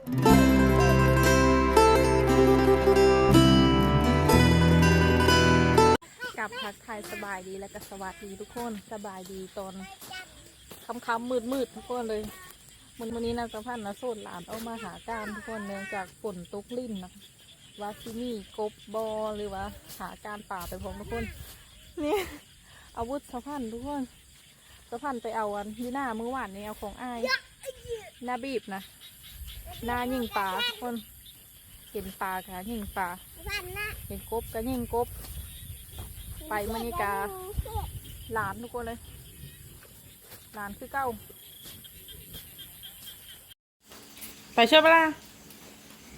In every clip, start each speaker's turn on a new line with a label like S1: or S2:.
S1: กับทักทายสบายดีและก็สวัสดีทุกคนสบายดีตอนค่ำๆมืดๆทุกคนเลยมันวันนี้นางสะพันธ์นะโซดหลานเอามาหาการทุกคนเนื่องจากฝนตกลิ่นนะว่าที่นี่กบบอหรือว่าหาการป่าไปพร้อมทุกคนนี่อาวุธสะพันธ์ทุกคนสะพันธ์ไปเอาอันที่หน้ามือหวานนี่เอาของอ้ายหน้าบีบนะ หน้ายิงปลาทุกคน เห็นปลาค่ะยิงปลา เห็นกบก็ยิงกบ ไปมณีกาหลานทุกคนเลย หลานคือเก้า ไปเชื่อปะล่ะ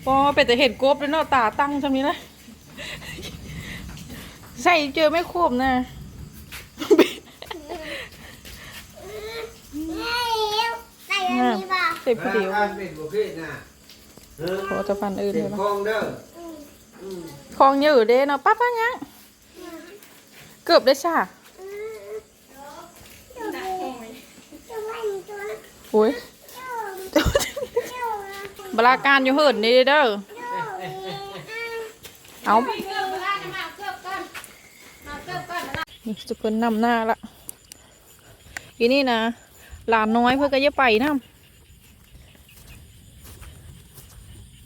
S1: พอไปแต่เห็นกบแล้วเนาะตาตั้งจำนี้นะ ใส่เจอไม่ครบนะ
S2: เฮ้ยได้ อันนี้บ่
S1: เต็มผู้เดียว
S3: การเป็นบุคคลนะเออ
S1: ขอจะพันอื่น
S3: เป็
S1: เล
S3: น
S1: ย
S3: ค
S1: ปะ
S3: งเด้ออืม
S1: คลองเยอะเด้เนาะป้าป้ายังเกือบได้ช่าโอ้ยบลาการอยู่เหินนี่เด้อเอานี่จะเพิ่นนำหน้าละอีนี่นะ หลานน้อยเพื่อก็จะไปน้ำ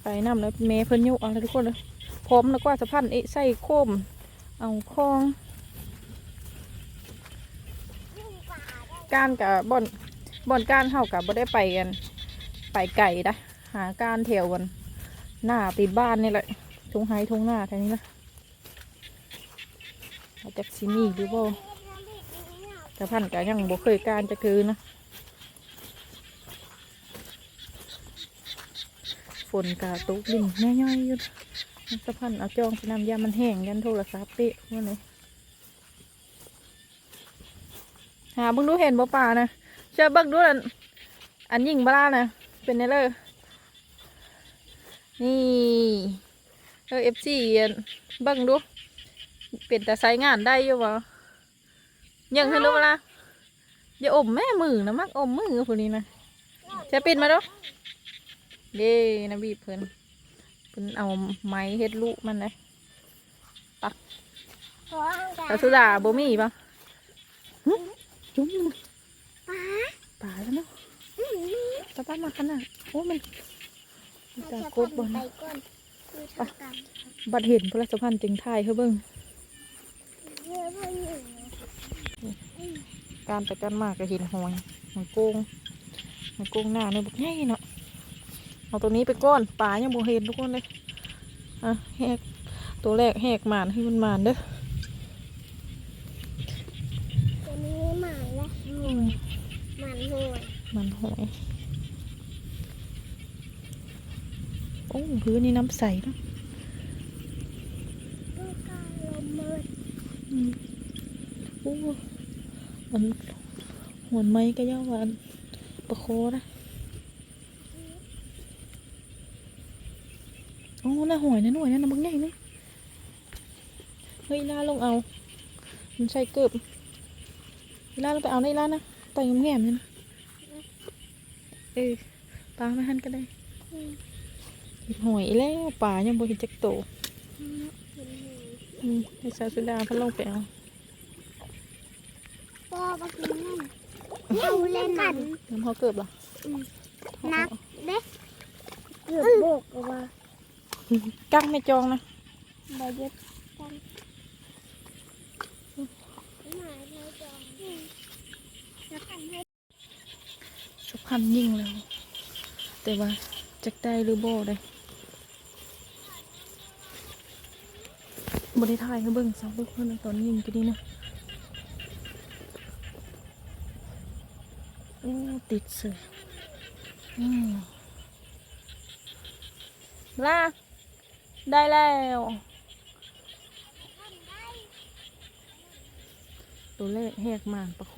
S1: ไปน้ำแล้วเมเพิ่นยุเอาเลยทุกคนเลยพร้อมแล้วก็สะพันเอะใส่โคม เอาคองการกับบ่อนบ่อนการเฮากับบ่ได้ไปกัน ไปไก่นะหาการแถวกันหน้าติดบ้านนี่แหละทงไฮทงหน้าแค่นี้ละอาจจะซิมีหรือบ่แต่พันกะยังบ่เคยการจะคือนะ นกะตุกลิ่นย่อยๆอยู่สะพันเอาจองไปนำยามันแห้งยันโทรศัพท์เปะว่าเลยหาเบิ่งดูเห็นบ่ป่านะเชื่อเบิ่งดูอันอันยิ่งบ้านะเป็นไงเลยนี่เออเอฟซีเบิ่งดูเป็นแต่ใช้งานได้อยู่บ่ยังให้รู้เวลาอย่าอมแม่มือนะมักอมมือคนนี้นะจะปิดมาดู เด้นะบีเพิ่นเพิ่นเอาไม้เฮ็ดลูกมันเลยกระสุดาบ่มีปะหึจุ๊บ
S2: ป้า
S1: ป่าแล้วเนาะตาป้ามาขนาดโอ้มันมีตากบบ่
S2: ไป
S1: นะ
S2: ก่อนคือทำกัน
S1: บัดเห็นพระสพันธ์จึงถ่ายเขาเบิ่งการไปกันมากก็เห็นหอยหอยโกงหอยโกงหน้าเนื้อบุกใหญ่เนาะ เอาตัวนี้ไปก้อนป่ายังบ่เห็นทุกคนเลยอะแหกตัวแรกแหกหมานให้มันหมานเด้อ
S2: ตัวนี้หมันและหมันหวย
S1: มันหอยโอ้พื้นนี่น้ำใสเนาะ
S2: ลูกกาลมมืด
S1: อืมโอ้อันหัวไม้ก็ย่าหวาอันประโคนะโอ้น่าหอยนะหน่วยนะน้ำบักใหญ่เลยเฮ้ยล่าลงเอา มันใช่เกือบล่าลงไปเอาในล่านะต่อยแง่มๆเลยนะเออปลาไม่หันก็ได้เห็นหอยแล้วปลายังบ่เห็นจักโตอืมให้สาวสุดาเพันลงไปเอา
S2: พ่อมากินนั่นเอาเล่นกัน
S1: น้ำเขาเกือบเหรอ
S2: นักเด็กหยุดโบกเอาว่า
S1: กั้งไม่จองนะ
S2: บายึดกันหมายเธอจองแล้วกันให้
S1: สักพันยิ่งแล้วแต่ว่า จักได้หรือบ่ได้บริทายให้เบิ่งสักเบิ่งเพื่อนตอนยิง ได้แล้ว ตัวเลขแหกหมานประโค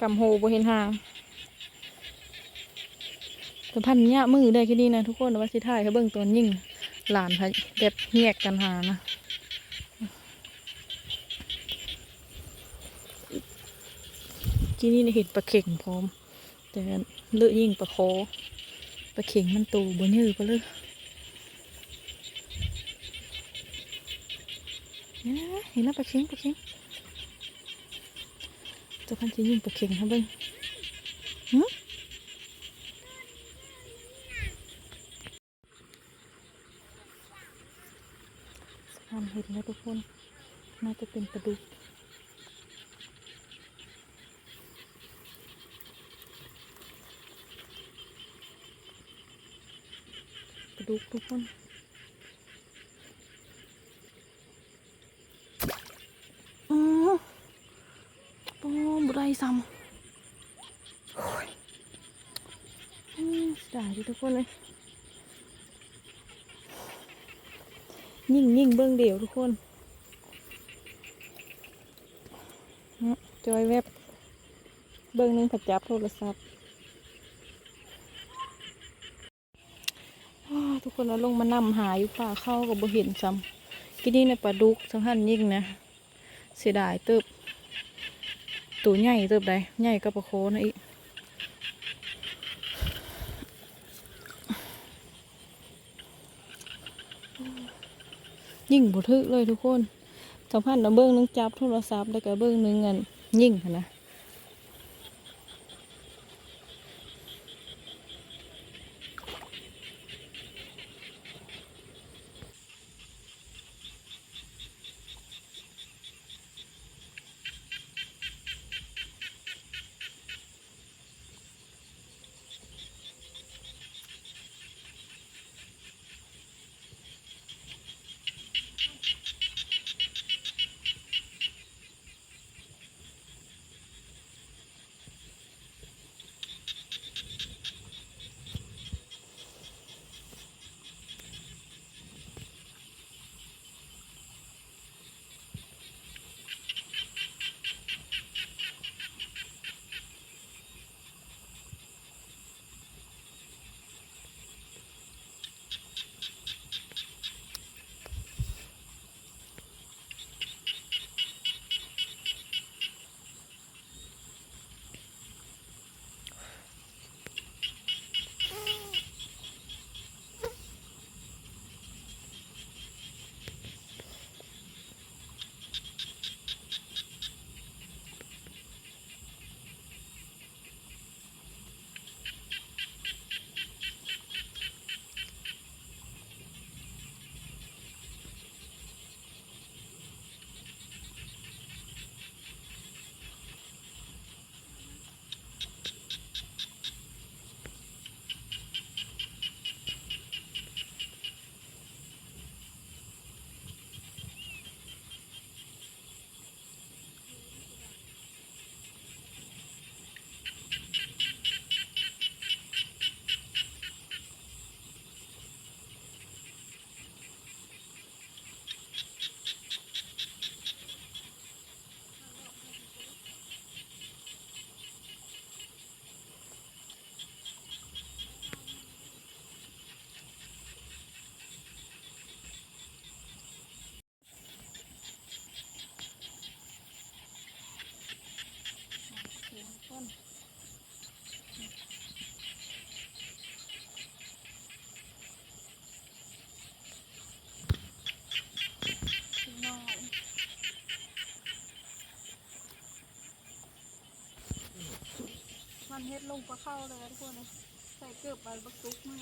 S1: กำโหบเห็นหางแต่พันเนี้ยมือได้แค่นี้นะทุกคนว่าสิถ่ายเขาเบิ่งตอนยิ่งหลานพะแบบแยกกันหานะ กี้นี่เห็นปลาเข่งพร้อม แต่เลือยิ่งปลาโคปลาเข่งมันตูบนยือปลยเนี่ยเห็นแล้วปลาเข่งปลาเข่งเจะพันจะยิงปลาเข่งครับเบิ้งหึสะพานเห็นแล้วทุกคน น่าจะเป็นปลาดุก ปลา ดุกทุกคนอ๋อโอ้บุได้ซ้ำโอ้ยสุดาทุกคนเลย ยิ่งยิ่งเบื้องเดียวทุกคนจอยแวบเบื้องหนึงผัดจับโทรศัพท์ อ้าวทุ กคนเอาลงมานำหาอยู่ป่าเข้ากับบ่เห็นซ้ำกินนี่ในปลาดุกสังหันยิ่งนะ เสียดายเติบตัวใหญ่เติบใดใหญ่กับปลาโคนะอีกยิ่งบ่ทึกเลยทุกคนสัมพันเอาเบิ้งหนึงจับโทรศัพท์แล้วก็เบิ้งหนึงเงินยิ่งนะันเฮ็ดลงปลาเข้าเลยทุกคนเลยใส่เกือบใบบักตุกมา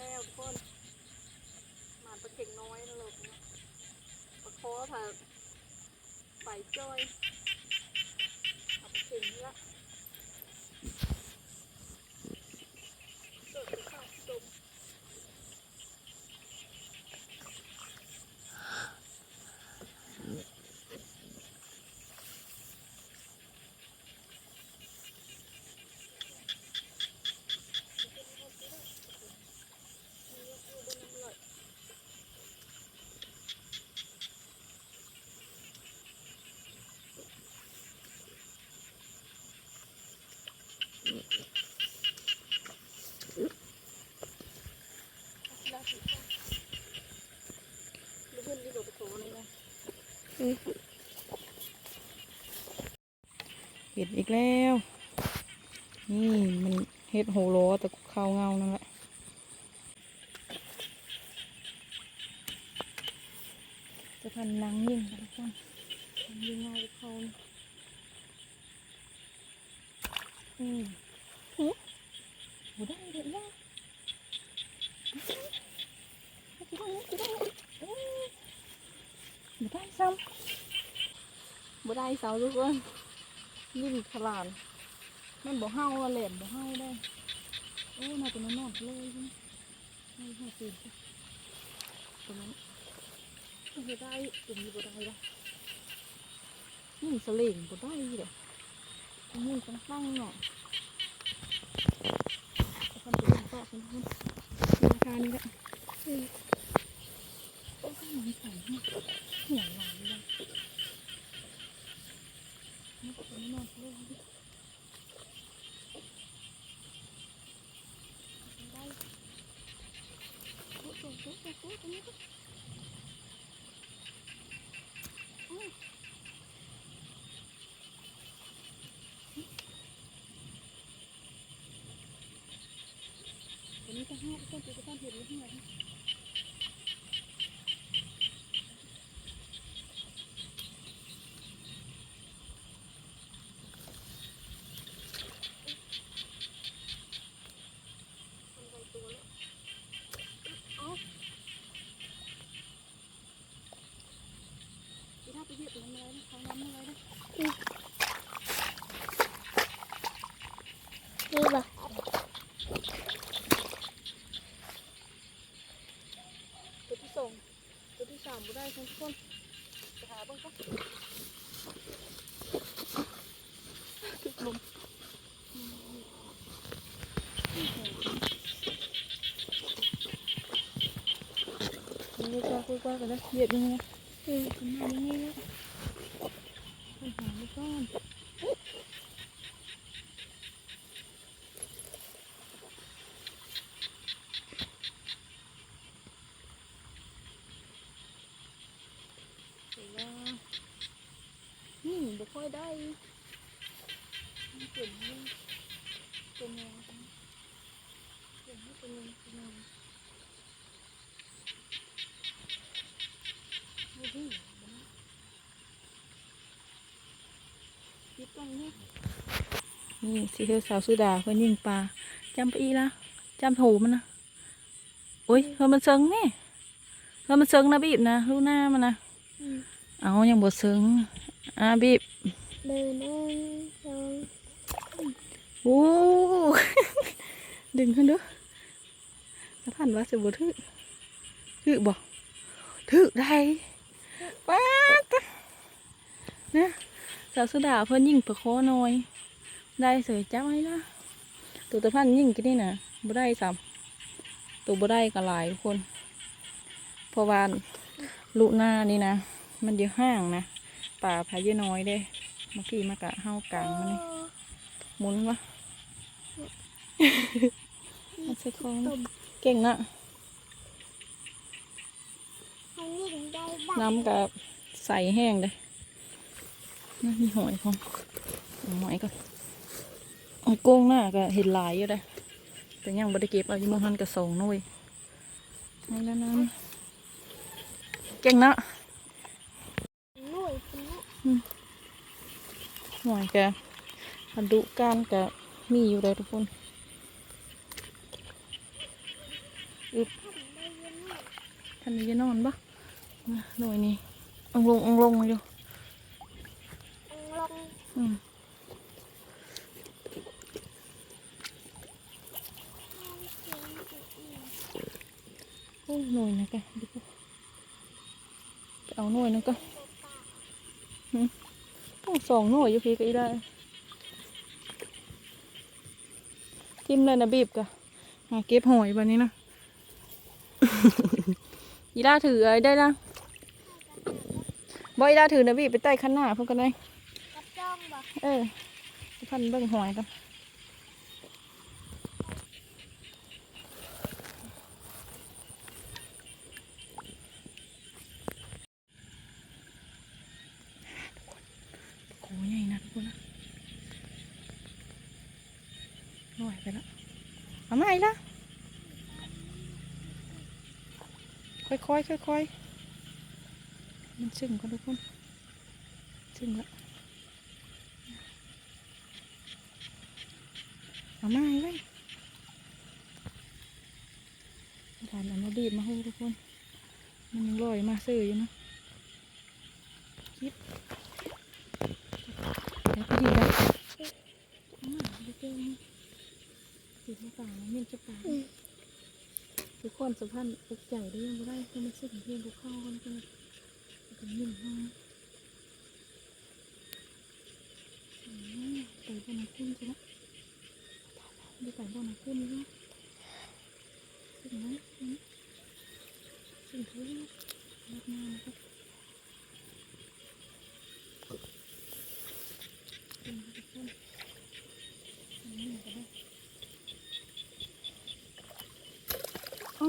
S1: แล้วทุกคนหมาปลาเก่งน้อยนะลูกนะปลาคอค่ะไฟจ้อยเอาปลาเก่งนี่ละ เห็ดอีกแล้ว นี่มันเห็ดโหโลแต่ข้าวเงานั่นแหละจะพันนังยิ่งทุกคนยิ่งเงายเขาอืมหูได้เด็ดแล้ว หูได้ซ้ำหูได้เสาทุกคนยิ่งขลาดมันบ่เฮาแหลมบ่เฮาได้โอ้น่าจะมานอนเลยไม่ห้าสิบตรงนั้นไม่ได้ตรงนี้บ่ได้ละนี่สลิงบ่ได้เลยตรงนี้ต้งตั้งหน่อยเอาคนไปเล่นต่อคนคนราคานี้แหละ อืมโอ้ยใส่หัวหลังเลยนี่ก็นอนเลยวันนี้จะให้ต้นจะต้นเห็ดนิดหน่อยถ้าไปเหยียบมันอะไรนะเขาน้ำอะไรนะ
S2: นี่บ่
S1: ตัวที่สองตัว ไปทุกคนไปหาเบ้างก็ติดลมนี่ก็คุยกันนะเหยียดยังไงเออคุณแม่ยังไงนี้นะไปหาไม่ก้อนแต่ว่าอืมบ่ค่อย ได้มันเปลี่ยนให้เป็นยังไงเปลี่ยนให้เป็นยังไงเป็นยังไงไม่ดีนะคิดตรงนี้นี่สิเธอสาวสุดาเพิ่นยิงปลาจำไปอีละจำถูมันนะโอ้ยเพิ่นมันเซิงนี่เพิ่นมันเซิงนะบีบนะลูกหน้ามันนะ
S2: อืม
S1: เอายังบ่เซิงอะบีบ
S2: เดินหนึ่งสอง
S1: โอ้ดึงขึ้นด้อสะพานว่าสิบ่ถึกถึกบ่ถึกได้ป้าดนะสาวสุดาเพิ่นยิงปลาคอน้อย ได้เสยจับไว้ละตัวตะพันยิ่งกินนี่นะบ่ได้ซ้ำตัวบ่ได้ก็หลายทุกคนเพราะว่าลูกหน้านี่นะ มันอยู่ห่างนะป่าพายน้อยเด้ เมื่อกี้มากะเฮากลางมันนี่หมุนวะมันใส่ของนะเก่งนะ
S2: ให้ยิงได้บ้าง
S1: น้ำกับใส่แห้งเลยนี่มีหอยของเอาหอยก่อนเอาโก้งหน้าก็เห็นหลายอยู่เลยแต่ยังบ่ได้เก็บเอาอยู่หมองหันกระสองน้อยนี่แล้วนะเก่งนะ
S2: หน่วย คุณนะ
S1: หอยแกพันธุการก็มีอยู่เลยทุกคนอึบท่านนี้จะนอนปะมาหน่อยนี่เองลงเองลงมาดู
S2: ลง
S1: อืมโอ้ยหน่อยนะแกดูก่อนไปเอาหน่อยนะก็ต้อง สองหน่อยอยู่พี่ก็อีได้ทิมเลยนะบีบกะหาเก็บหอยแบบนี้นะอีล่าถือไอ้ได้ละบอยอีล่าถือนะบีบไปใต้ข้างหน้าพวกกันได้
S2: กับจ้องบ่
S1: เออพันเบิ่งหอยกัน ละเอามาอีกละ ค่อยๆค่อยๆมันซึ่งกันทุกคนซึ่งละเอามาอีกเลยทานอันนี้ดีดมาให้ทุกคน มันยังลอยมาซื้ออยู่นะคิดแล้วก็ดีนะเอามาดูเจ้าติดมาป่าเม่นจะป่า ทุกคนสุพรรณอุกใหญ่ได้ยังไม่ได้ก็มาซื้อเพียงกูเข้ากันกันกันยิ่งห้องไก่บ้านน้ำขึ้นใช่ไหมไปไก่บ้านน้ำขึ้นนี่นะถึงไหมถึงเท่าไหร่รักมากนะครับเป็นทุกคนอันนี้ก็ได้อ๋อ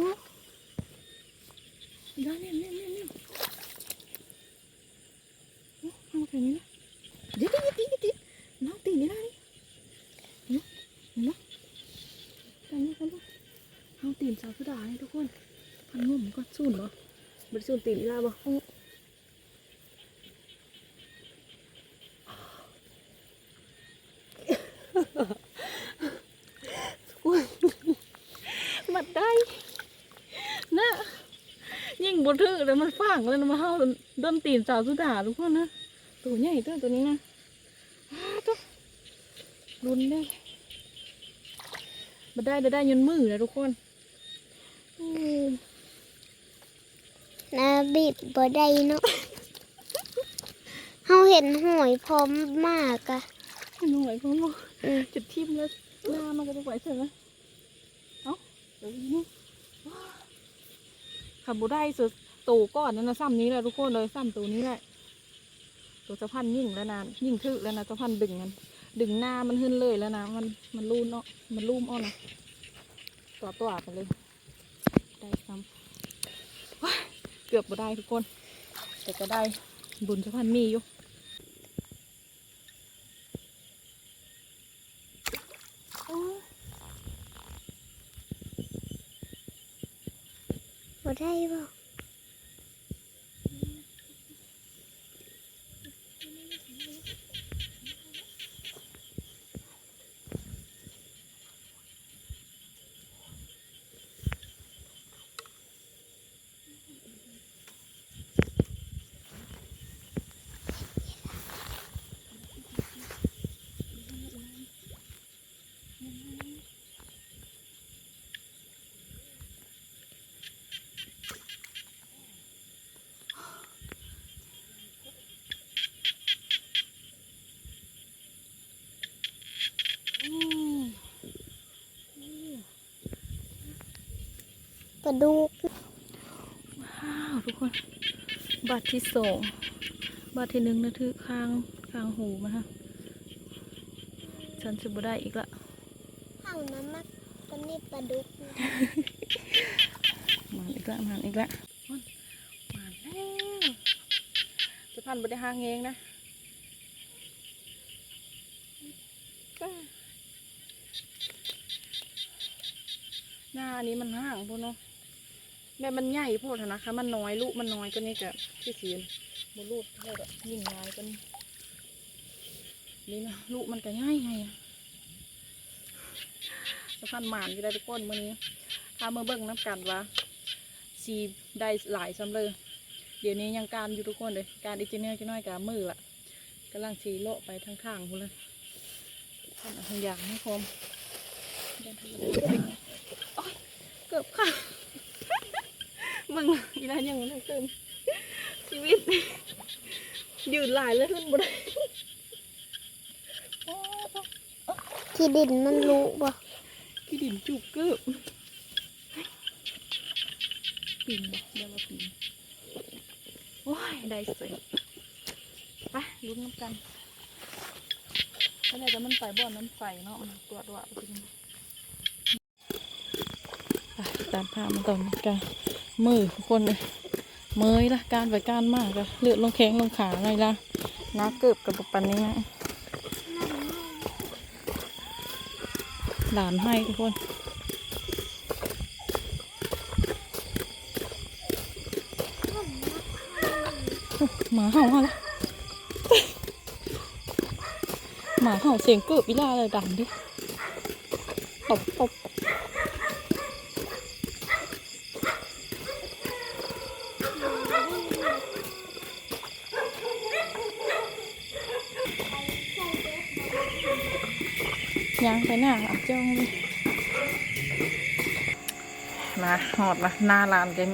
S1: ได้เนี่ยเนี่ยเนี่ยเนี่ยโอ้เอาไปนี่นะเดี๋ยวเดี๋ยวเดี๋ยวเดี๋ยวน้องตีนี่ได้นี่เนไหมเห็นไหมกันนี่กันปะเองตีนสาวสุดาให้ทุกคนพันงุ่มก็สูนบ่บริสูนตีนอีลาบ่โอ้อุ๊ยมัดได้นะยิ่งบนทึกแล้วมันฟางแล้วนะมาเฮาเดิ นตีนสาวสุดาทุกคนนะตัวใหญ่ตัวตัวนี้นะอ้าตัวรุนได้มาได้ได้ได้ยนมือนะทุกคนอืม
S2: นาบิดบ่ได้เนาะเฮาเห็นหอยพร้อมมากอะ
S1: หน่วยของเรา
S2: อืม
S1: จุดทิมแล้วหน้ามันก็จะไหวใช่ไหมเอ้าเดี๋ยวนี้ขับบุได้สุด ตูก้อนนั่นนะซ้ำนี้แหละทุกคนเลยซ้ำตูนี้แหละ ตัวสะพันยิ่งแล้วนะยิ่งทึกแล้วนะสะพันดึงมันดึงหน้ามันขึ้นเลยแล้วนะมันมันรูนเนาะมันรูมอ้อนะตัวตัวไปเลย ได้ซ้ำเกือบบ่ได้ทุกคน แต่ก็ได้บุญสะพันมีอยู่
S2: ปลาดุก
S1: ว้าวทุกคนบาทที่สองบาทที่หนึ่งนะถือข้างข้างหูมาฮะฉันจะบ่ได้อีกละ
S2: เฮานั้นมักปลานี่ปลาดุก
S1: มาอีกละมาอีกละมาแล้วจะพันบ่ได้หางเองนะหน้าอันนี้มันห่างพวกเนาะ แม่มันใหญ่โพดหั้นนะคะ มันน้อยลูกมันน้อยก็นี่กับที่สีนบนลูกเท่าแบบยิ่งน้อยกันนี่นะลูกมันก็ใหญ่ไงอะสะพานหมานก็ได้ทุกคนมื่อนี้ถ้าเมื่อเบิ่งน้ำกันว่าสีได้หลายซ้ำเลยเดี๋ยวนี้ยังการอยู่ทุกคนเลยการอีกเจเนียจะน้อยกับมือละกำลังสีโละไปทางข้างๆพุ่นเลยทำอะไรอย่างให้คมยันทำอะไรโอ๊ยเกือบค่ะ มึงอีนั่นยังไม่ได้ขึ้นชีวิต ยืนหลายแล้วขึ้นบ่ได้
S2: ที่ดินมันรู้บ่
S1: ที่ดินจุกเกือบปีนบ่เดี๋ยวมาปีนโอ้ย ได้สวยไปลุ้นน้ำกันถ้าไหนจะมันไปบ่อนมันไปเนาะมันตัวตัวไปกินไปตามภาพมันก่อนจ้ะ มือทุกคนเลยเมยละการไปการมากอะเลือดลงแข้งลงขาไงละน้าเกือบกับปันนี้นะหลานให้ทุกคนหมาเห่าอะไรหมาเห่าเสียงเกือบวิลาเลยดังดิตบตบ ไปหน้าอะจ้องเลยมาหอดละหน้าร้านกัน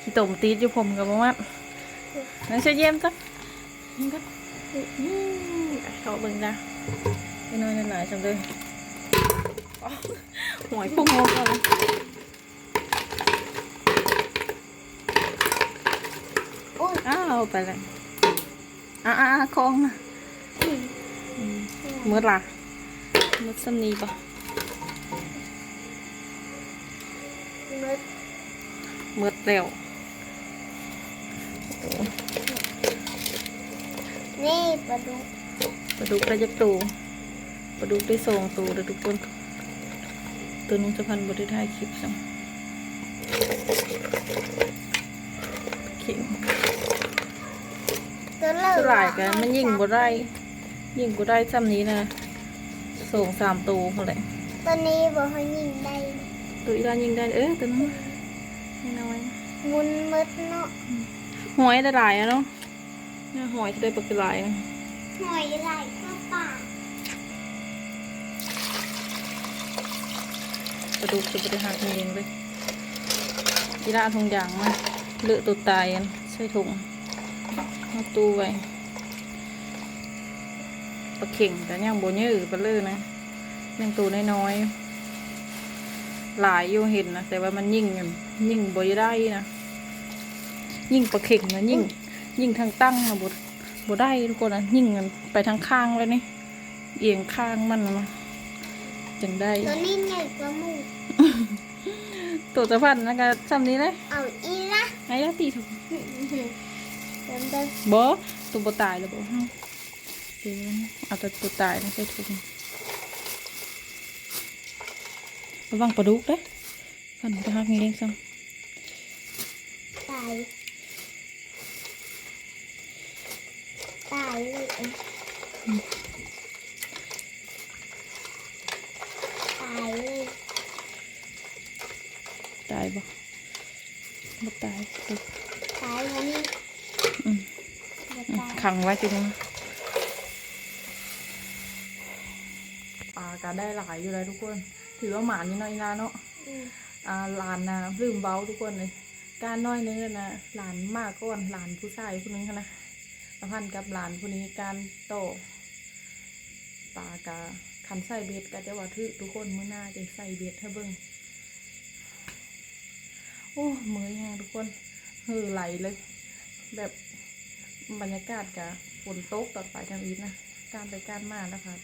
S1: ขี้ตมตีดอยู่ผมกับว่านั่นใช่เยี่ยมจ้ะนี่ก็อืมอะเขาเบิ่งจ้ะไปนอนกันหลายจังเลยอ๋อหวยพุ่งงงเลยอ้าวไปเลยอะอะอะคองนะอืมมืดละ มืดสำนีปะ
S2: มืด
S1: มืดเร็ว
S2: นี่ปลาดุก
S1: ปลาดุกได้จักตูปลาดุกได้สองตูเด้อทุกคน ตัวนุ่งสะพันบได้ถ่ายคลิปซ้ำเข่ง
S2: ตัวเลิ
S1: สลายกันมันยิ่งบ่ได้ยิ่งบ่ได้ซ้ำนี้นะ สองสามตูเท่าไหร่
S2: ตัวนี้บอกให้ยิงได้
S1: ตัวอีรานยิงได้ เออตัวนั้นไม่น้อย
S2: มุนมืดเนาะ
S1: หอยได้หลายอะเนาะเนี่ยหอยจะได้ปลากระหลายนะ
S2: หอยไหลเข้าปาก
S1: ปลาดุกจะบ่ได้หักเองเลยอีราทงยางมาเลอะตัวตายอันใส่ถุงเอาตู้ไว้ ปลาเข่งแต่ยังโบยื้อปลาเลื่อนะยังตัวน้อยๆหลายอยู่เห็นนะแต่ว่ามันยิ่งอยู่ยิ่งบ่ได้นะยิ่งปลาเข่งนะยิ่ง ยิ่งทางตั้งนะบดบได้ทุกคนนะยิ่งมันไปทางข้างเลยนี่เอียงข้างมันนะจังได้
S2: ตัวนี้ใหญ่กว่าหมู
S1: ตัวสะพันนะก็ซ้ำนี้เลย
S2: เอาอีละ
S1: ไอ้ละตีถูก
S2: เดิมเดิม
S1: บ่ตัวบ่ตายแล้วบ่เฮาเดี๋ยวเอาแต่ตัวตายนะใส่ถุงระวังปลาดุกเด้ฟันจะหักนี่เองซ้
S2: ตายตายเลยเองตายเลยำ
S1: ตายบ่บ่ตายปลาดุก
S2: ตายวันนี้
S1: อืม
S2: บ่
S1: อืม
S2: ตาย
S1: ขังไว้จุดนี้ปลา ก็ได้หลายอยู่แล้วทุกคน ถือว่าหมานอยู่หน่อยนะเนาะ
S2: อืม
S1: อ่าหลานนะลืมเบ้าทุกคนเลย การน้อยนึงนะหลานมากก่อนหลานผู้ชายผู้นึงหั้นนะประพันธ์กับหลานผู้นี้การโตปลากาคันใส่เบ็ดก็จะว่าถือทุกคนมื้อหน้าจะใส่เบ็ดให้เบิ่งโอ้มือแห้งทุกคนเฮือไหลเลย แบบบรรยากาศกะฝนตกต่อไปทางอีทนะ การไปการมานะคะ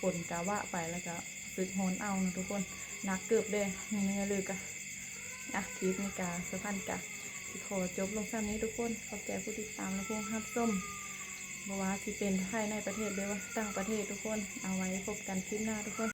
S1: ฝนกะว่าไปแล้วก็ฝึกโหนเอานะทุกคนนักเกือบเด้นี่เนื้อเลยกะอะคลิปนี้กาสะพันกะสิขอจบลงซ้ำนี้ทุกคน ขอบใจผู้ติดตามและผู้รับส้มบว่าที่เป็นไทยในประเทศหรือว่าต่างประเทศทุกคน เอาไว้พบกันคลิปหน้าทุกคน